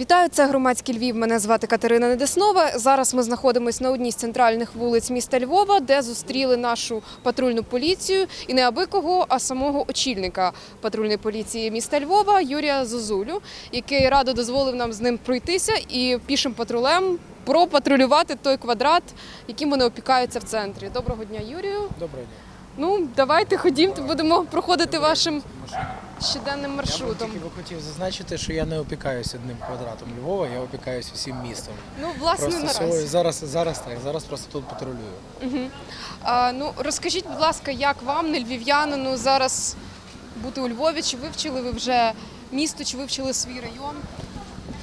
Вітаю, це громадський Львів. Мене звати Катерина Недеснова. Зараз ми знаходимося на одній з центральних вулиць міста Львова, де зустріли нашу патрульну поліцію і не аби кого, а самого очільника патрульної поліції міста Львова Юрія Зозулю, який радо дозволив нам з ним пройтися і пішим патрулем пропатрулювати той квадрат, яким вони опікаються в центрі. Доброго дня, Юрію. Доброго дня. Ну, давайте ходімте, будемо проходити вашим щоденним Я маршрутом. б тільки би хотів зазначити, що я не опікаюся одним квадратом Львова, я опікаюся всім містом. Ну, власне, Просто наразі. зараз, зараз так, зараз просто тут патрулюю. А, ну розкажіть, будь ласка, як вам, не львів'янину, зараз бути у Львові? Чи вивчили ви вже місто, чи вивчили свій район?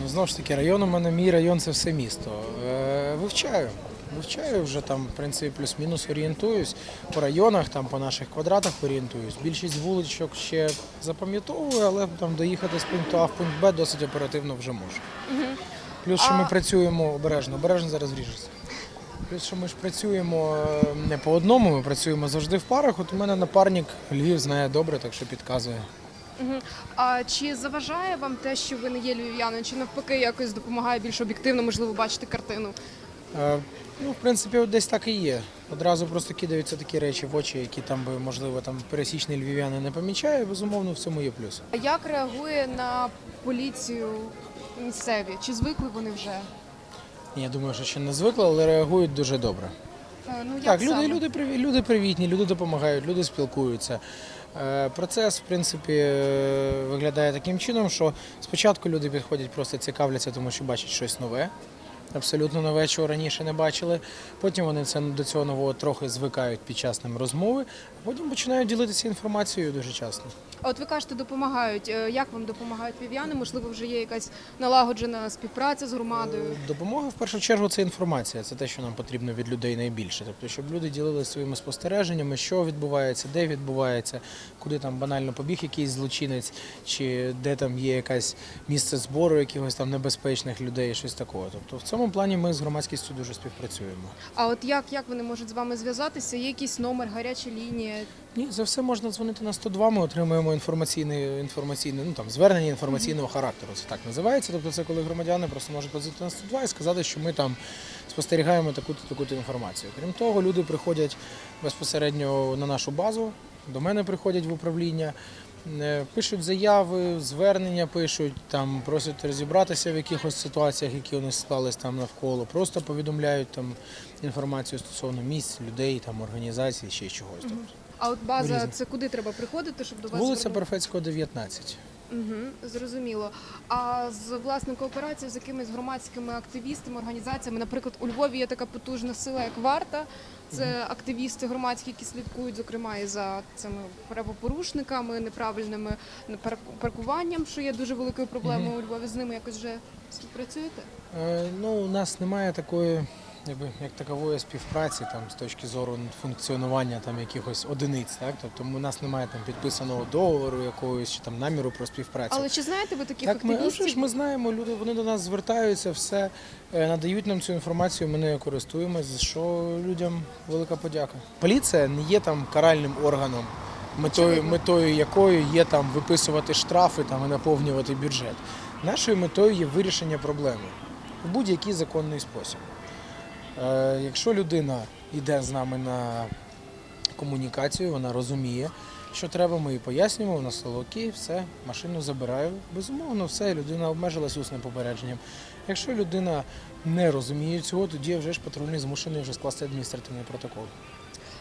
Ну, знову ж таки, район у мене, мій район це все місто. Е, вивчаю. Вивчаю вже там, в принципі, плюс-мінус орієнтуюсь. По районах, там, по наших квадратах орієнтуюсь. Більшість вуличок ще запам'ятовую, але там доїхати з пункту А в пункт Б досить оперативно вже можу. Плюс, що ми працюємо обережно, обережно зараз вріжеться. Плюс, що ми ж працюємо е, не по одному, ми працюємо завжди в парах. От у мене напарник Львів знає добре, так що підказує. Угу. А чи заважає вам те, що ви не є львів'янином, чи навпаки якось допомагає більш об'єктивно, можливо, бачити картину? Е, Ну, в принципі, десь так і є. Одразу просто кидаються такі речі в очі, які там би, можливо, там пересічний львів'янин не помічає. Безумовно, в цьому є плюс. А як реагує на поліцію місцеві? Чи звикли вони вже? Я думаю, що ще не звикли, але реагують дуже добре. Е, Ну, як Так, люди, люди, приві- люди привітні, люди допомагають, люди спілкуються. Е, Процес, в принципі, виглядає таким чином, що спочатку люди підходять, просто цікавляться, тому що бачать щось нове. Абсолютно нове, чого раніше не бачили. Потім вони це до цього нового трохи звикають під час ним розмови, а потім починають ділитися інформацією дуже часто. А от ви кажете, допомагають. Е, Як вам допомагають львів'яни? Можливо, вже є якась налагоджена співпраця з громадою? Допомога в першу чергу це інформація, це те, що нам потрібно від людей найбільше. Тобто, щоб люди ділилися своїми спостереженнями, що відбувається, де відбувається, куди там банально побіг якийсь злочинець, чи де там є якесь місце збору якихось там небезпечних людей, щось такого. Тобто, в цьому плані ми з громадськістю дуже співпрацюємо. А от як, як вони можуть з вами зв'язатися? Є якийсь номер, гаряча лінія? Ні, за все можна дзвонити на 102, Ми отримуємо інформаційне, інформаційне, ну там звернення інформаційного характеру. Це так називається. Тобто, це коли громадяни просто можуть подзвонити на 102 і сказати, що ми там спостерігаємо таку-то таку-то інформацію. Крім того, люди приходять безпосередньо на нашу базу, до мене приходять в управління. е, Пишуть заяви, звернення пишуть, там просять розібратися в якихось ситуаціях, які у них склались там навколо. Просто повідомляють там інформацію стосовно місць, людей, там організацій, ще чогось. Тобто, А от база, Різне. це куди треба приходити, щоб до вас Вулиця? Перфецького, 19. Угу, зрозуміло. А з власне кооперації з якимись громадськими активістами, організаціями, наприклад, у Львові є така потужна сила, як варта. Це активісти громадські, які слідкують, зокрема, і за цими правопорушниками, неправильними пар- паркуванням, що є дуже великою проблемою у Львові. З ними якось вже співпрацюєте? Е, ну, у нас немає такої, якби як такової співпраці там з точки зору функціонування там якихось одиниць. Так? Тобто у нас немає там підписаного договору якогось чи там наміру про співпрацю. Але чи знаєте ви таких так, ми, активістів? вже ж ми знаємо, люди вони до нас звертаються, все е, надають нам цю інформацію, ми нею користуємося, за що людям велика подяка. Поліція не є там каральним органом, метою, метою якої є там виписувати штрафи там, і наповнювати бюджет. Нашою метою є вирішення проблеми в будь-який законний спосіб. Е, якщо людина йде з нами на комунікацію, вона розуміє, що треба, ми їй пояснюємо, вона сказала, окей, все, машину забираю. Безумовно, все, людина обмежилась усним попередженням. Якщо людина не розуміє цього, тоді вже ж патрульний змушений вже скласти адміністративний протокол.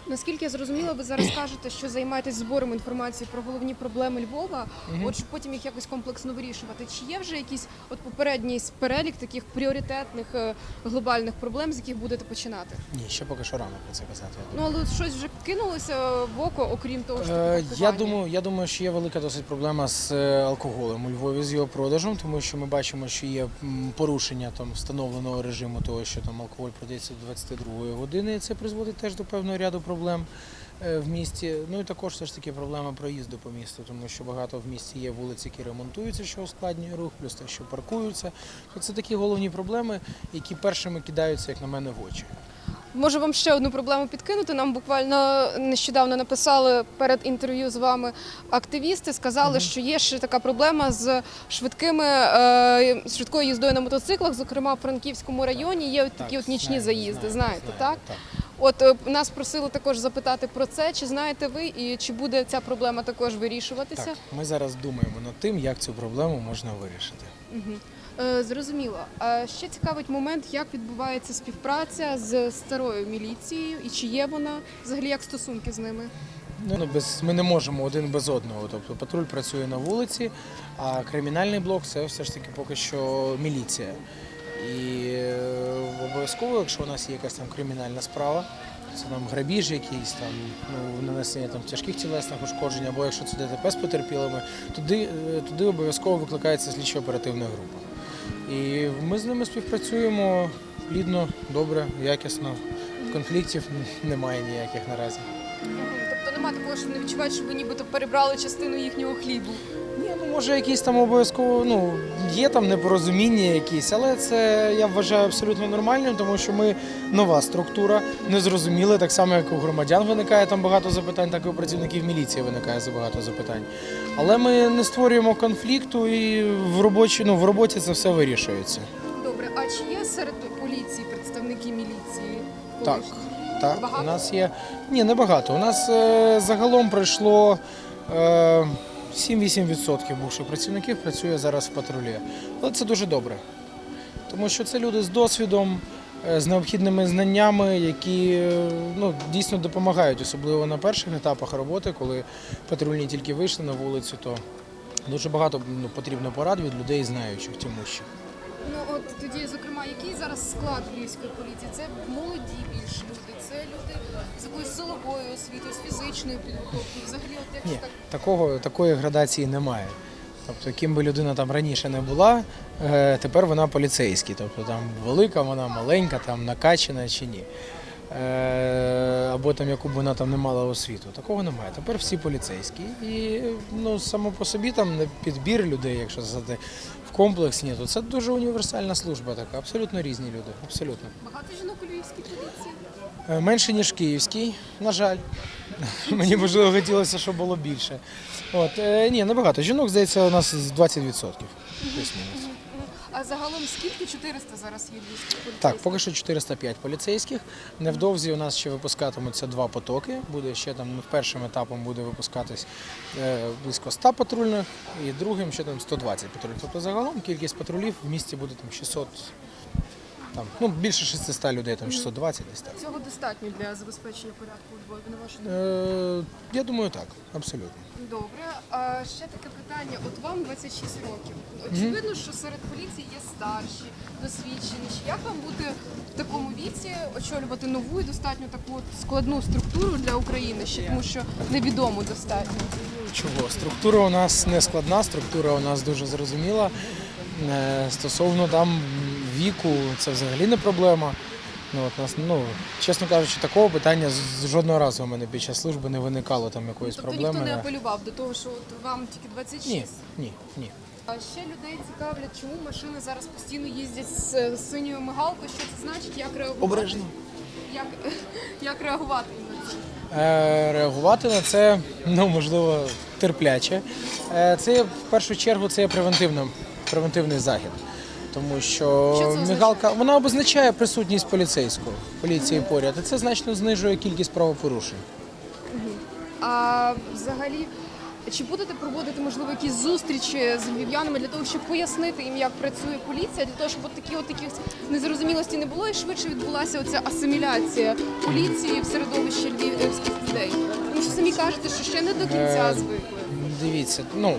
Наскільки я зрозуміла, ви зараз кажете, що займаєтесь збором інформації про головні проблеми Львова, от щоб потім їх якось комплексно вирішувати. Чи є вже якийсь от попередній перелік таких пріоритетних е, глобальних проблем, з яких будете починати? Ні, ще поки що рано про це казати. Ну але от щось вже кинулося в око, окрім того, що Е, Я паркування? думаю, я думаю, що є велика досить проблема з е, алкоголем у Львові з його продажем, тому що ми бачимо, що є м, порушення там встановленого режиму того, що там алкоголь продається до 22 години. І це призводить теж до певного ряду проблем е, в місті. Ну і також все ж таки проблема проїзду по місту, тому що багато в місті є вулиці, які ремонтуються, що ускладнює рух, плюс те, що паркуються. Це такі головні проблеми, які першими кидаються, як на мене, в очі. Можу вам ще одну проблему підкинути. Нам буквально нещодавно написали перед інтерв'ю з вами активісти. Сказали, що є ще така проблема з швидкими е, швидкою їздою на мотоциклах. Зокрема, в Франківському районі є от такі от нічні заїзди. Знаєте, так? От е, нас просили також запитати про це. Чи знаєте ви, і чи буде ця проблема також вирішуватися? Так, ми зараз думаємо над тим, як цю проблему можна вирішити. Е, Зрозуміло. А ще цікавить момент, як відбувається співпраця з старою міліцією і чи є вона взагалі як стосунки з ними? Ну, без, ми не можемо один без одного. Тобто патруль працює на вулиці, а кримінальний блок це все ж таки поки що міліція. І е, обов'язково, якщо у нас є якась там кримінальна справа, це там грабіж якийсь, там, ну, нанесення там, тяжких тілесних ушкоджень, або якщо це ДТП з потерпілими, туди, е, туди обов'язково викликається слідчо-оперативна група. І ми з ними співпрацюємо плідно, добре, якісно. Конфліктів немає ніяких наразі. Тобто немає такого, що не відчувають, що ви нібито перебрали частину їхнього хлібу. Ні, ну може якісь там обов'язково, ну є там непорозуміння якісь, але це я вважаю абсолютно нормальним, тому що ми нова структура, незрозуміла, так само як у громадян виникає там багато запитань, так і у працівників міліції виникає багато запитань. Але ми не створюємо конфлікту і в робочі, ну, в роботі це все вирішується. Добре, а чи є серед поліції представники міліції? Так, так. Багато? У нас є. Ні, не багато. У нас е, загалом пройшло е, 7-8% бувших працівників працює зараз в патрулі. Але це дуже добре. Тому що це люди з досвідом, е, з необхідними знаннями, які е, ну, дійсно допомагають, особливо на перших етапах роботи, коли патрульні тільки вийшли на вулицю, то дуже багато ну, потрібно порад від людей, знаючих тимущих. Ну от тоді, зокрема, який зараз склад львівської поліції? Це молоді більш люди, це люди з якоюсь силовою освітою, з фізичною підготовкою. Взагалі, от якщо Ні, так такого, такої градації немає. Тобто, ким би людина там раніше не була, е, тепер вона поліцейський. Тобто там велика, вона маленька, там накачана чи ні. Е, Або там яку б вона там не мала освіту. Такого немає. Тепер всі поліцейські. І ну, само по собі там не підбір людей, якщо сказати, в комплексі, ні, то це дуже універсальна служба така, абсолютно різні люди. Абсолютно. багато жінок у львівській поліції? Е, Менше, ніж київський, на жаль. Мені можливо хотілося, щоб було більше. От, е, ні, небагато. Жінок, здається, у нас 20%. Плюс-мінус. А загалом скільки 400 зараз є львівських поліцейських? Так, поки що 405 поліцейських. Невдовзі у нас ще випускатимуться два потоки. Буде ще там ну, першим етапом буде випускатись е, близько 100 патрульних, і другим ще там 120 патрульних. Тобто загалом кількість патрулів в місті буде там 600, там, ну, більше 600 людей, там 620 десь так. Цього достатньо для забезпечення порядку у Львові, на вашу думку? Е, я думаю, так, абсолютно. Добре. А ще таке питання. От вам 26 років. Очевидно, що серед поліції є старші, досвідчені. Як вам бути в такому віці очолювати нову і достатньо таку от складну структуру для України ще, тому що невідомо достатньо. Чого? Структура у нас не складна, структура у нас дуже зрозуміла. Е, Стосовно там віку, це взагалі не проблема. Ну, от нас, ну, чесно кажучи, такого питання з- жодного разу у мене під час служби не виникало там якоїсь Тобто проблеми. ніхто не апелював до того, що от вам тільки 26. Ні, ні, ні. А ще людей цікавлять, чому машини зараз постійно їздять з з синьою мигалкою. Що це значить? Як реагувати? Обережно. Як, як реагувати на це? Е, реагувати на це, ну можливо, терпляче. Е, це в першу чергу це є превентивним, превентивний захід. Тому що, Що мігалка вона обозначає присутність поліцейського поліції поряд, і це значно знижує кількість правопорушень. А взагалі, чи будете проводити можливо якісь зустрічі з львів'янами для того, щоб пояснити їм, як працює поліція, для того, щоб от такі от таких незрозумілості не було і швидше відбулася оця асиміляція поліції в середовище львівських людей? Тому що самі кажете, що ще не до кінця Е, звикли. Дивіться, ну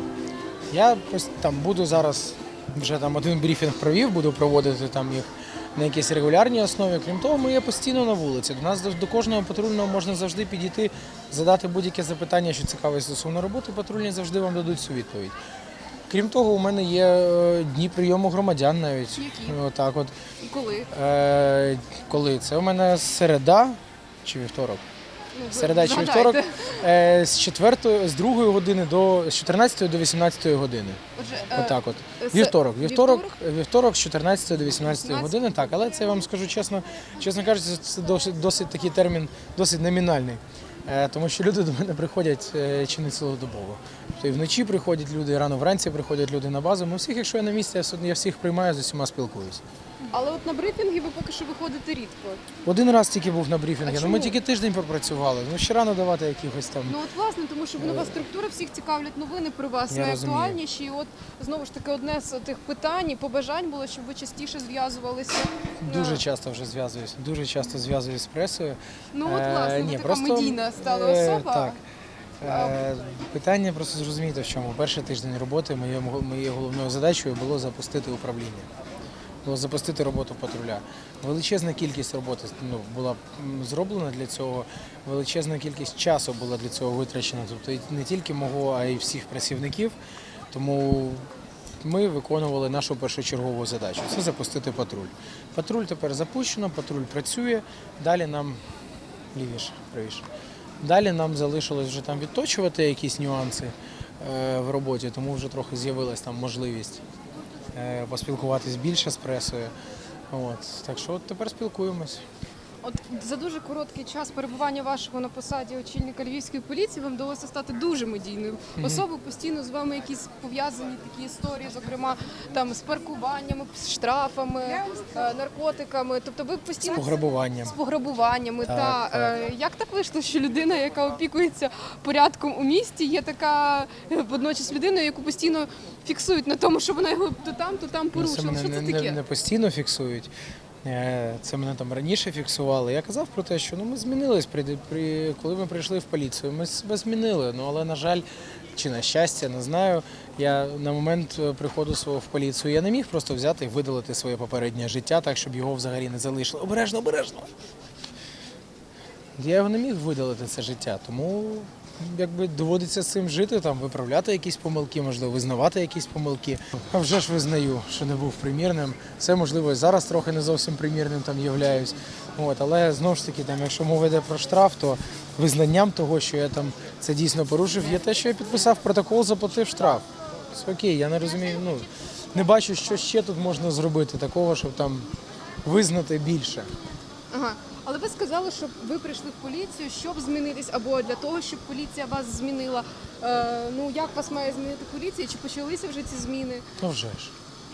я там буду зараз вже там один брифінг провів, буду проводити там їх на якійсь регулярній основі. Крім того, ми є постійно на вулиці. До нас до, кожного патрульного можна завжди підійти, задати будь-яке запитання, що цікаве стосовно роботи. Патрульні завжди вам дадуть цю відповідь. Крім того, у мене є е, дні прийому громадян навіть. Які? Отак от. Коли? Е, коли? Це у мене середа чи вівторок? Середа чи вівторок е, з 4, з 2 години до з 14 до 18 години. Отже, е, Отак от. Вівторок. Вівторок, вівторок? з 14 до 18 18? години, так, але це я вам скажу чесно, чесно кажучи, це досить, досить такий термін, досить номінальний. Е, Тому що люди до мене приходять е, чи не цілодобово. Тобто і вночі приходять люди, і рано вранці приходять люди на базу. Ми всіх, якщо я на місці, я я всіх приймаю, з усіма спілкуюся. Але от на брифінги ви поки що виходите рідко. Один раз тільки був на брифінгі, А ну ми чому? тільки тиждень попрацювали. Ну ще рано давати якихось там. Ну от власне, тому що нова структура всіх цікавлять новини про вас Я розумію. найактуальніші. І от знову ж таки одне з тих питань і побажань було, щоб ви частіше зв'язувалися. Дуже Е, часто вже зв'язуюсь, дуже часто зв'язуюсь з пресою. Ну от Е, власне, ви ні, така просто, медійна стала е, особа. Так. Е, Питання просто зрозуміти, в чому. Перший тиждень роботи моєю, моєю головною задачею було запустити управління. Запустити роботу патруля. Величезна кількість роботи ну, була зроблена для цього, величезна кількість часу була для цього витрачена. Тобто не тільки мого, а й всіх працівників. Тому ми виконували нашу першочергову задачу це запустити патруль. Патруль тепер запущено, патруль працює. Далі нам лівіше, правіше. Далі нам залишилось вже там відточувати якісь нюанси е, в роботі, тому вже трохи з'явилась там можливість поспілкуватись більше з пресою. От. Так що от тепер спілкуємось. От за дуже короткий час перебування вашого на посаді очільника львівської поліції вам вдалося стати дуже медійною особою. Постійно з вами якісь пов'язані такі історії, зокрема там з паркуваннями, з штрафами, е, наркотиками. Тобто ви постійно Пограбуванням. з пограбуваннями. Так, та так. Е, як так вийшло, що людина, яка опікується порядком у місті, є така е, водночас людиною, яку постійно фіксують на тому, що вона його то там, то там Ну, порушила. Що це не, таке? не, не постійно фіксують. Е, Це мене там раніше фіксували. Я казав про те, що ну, ми змінились, при, при, коли ми прийшли в поліцію. Ми себе змінили. Ну, але, на жаль, чи на щастя, не знаю. Я на момент е, приходу свого в поліцію я не міг просто взяти і видалити своє попереднє життя так, щоб його взагалі не залишили. Обережно, обережно. Я його не міг видалити це життя, тому якби доводиться з цим жити, там виправляти якісь помилки, можливо, визнавати якісь помилки. А вже ж визнаю, що не був примірним. Це можливо і зараз трохи не зовсім примірним там являюсь. От, але знову ж таки, там, якщо мова йде про штраф, то визнанням того, що я там це дійсно порушив, є те, що я підписав протокол, заплатив штраф. Це окей, я не розумію. Ну не бачу, що ще тут можна зробити такого, щоб там визнати більше. Ага. Але ви сказали, що ви прийшли в поліцію, щоб змінитись, або для того, щоб поліція вас змінила. Е, ну як вас має змінити поліція? Чи почалися вже ці зміни? Ну вже ж.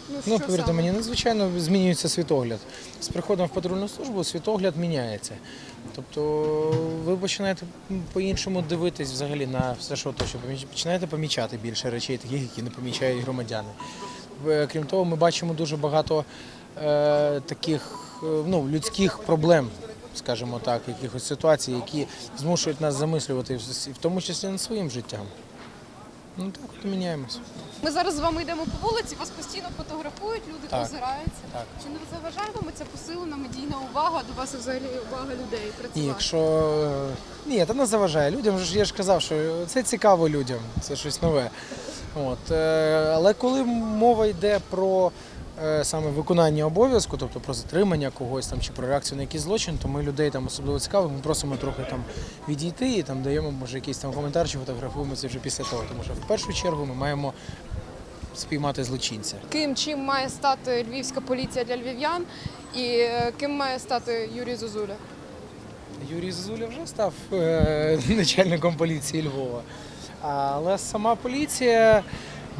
Ну, Ну, повірте саме? мені, надзвичайно змінюється світогляд. З приходом в патрульну службу світогляд міняється. Тобто ви починаєте по-іншому дивитись взагалі на все, що оточує. Поміч- Починаєте помічати більше речей, таких, які не помічають громадяни. Е, Крім того, ми бачимо дуже багато е, таких е, ну, людських проблем, скажімо так, якихось ситуацій, які змушують нас замислювати, в тому числі над своїм життям. Ну так от міняємось. Ми зараз з вами йдемо по вулиці, вас постійно фотографують, люди Так. озираються. Так. Чи не заважає вам ця посилена медійна увага до вас взагалі увага людей працювати? Ні, якщо е, ні, та не заважає людям. ж Я ж казав, що це цікаво людям, це щось нове. От е, але коли мова йде про саме виконання обов'язку, тобто про затримання когось там чи про реакцію на якийсь злочин, то ми людей там особливо цікаво, ми просимо трохи там відійти і там даємо може якийсь там коментар чи фотографуємося вже після того. Тому що в першу чергу ми маємо спіймати злочинця. Ким чим має стати львівська поліція для львів'ян і е, ким має стати Юрій Зозуля? Юрій Зозуля вже став е, начальником поліції Львова. Але сама поліція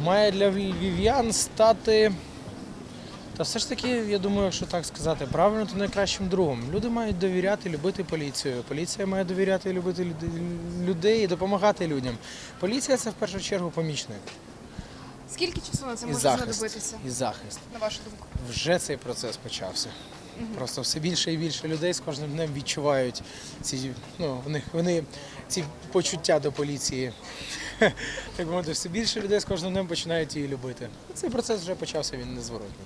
має для львів'ян стати. Та все ж таки, я думаю, якщо так сказати, правильно, то найкращим другом. Люди мають довіряти, любити поліцію. Поліція має довіряти любити людей і допомагати людям. Поліція це в першу чергу помічник Скільки часу на це і може захист. знадобитися, І захист. на вашу думку? Вже цей процес почався. Просто все більше і більше людей з кожним днем відчувають ці, ну, в них, вони ці почуття до поліції. Так мовити, все більше людей з кожним днем починають її любити. Цей процес вже почався, він незворотній.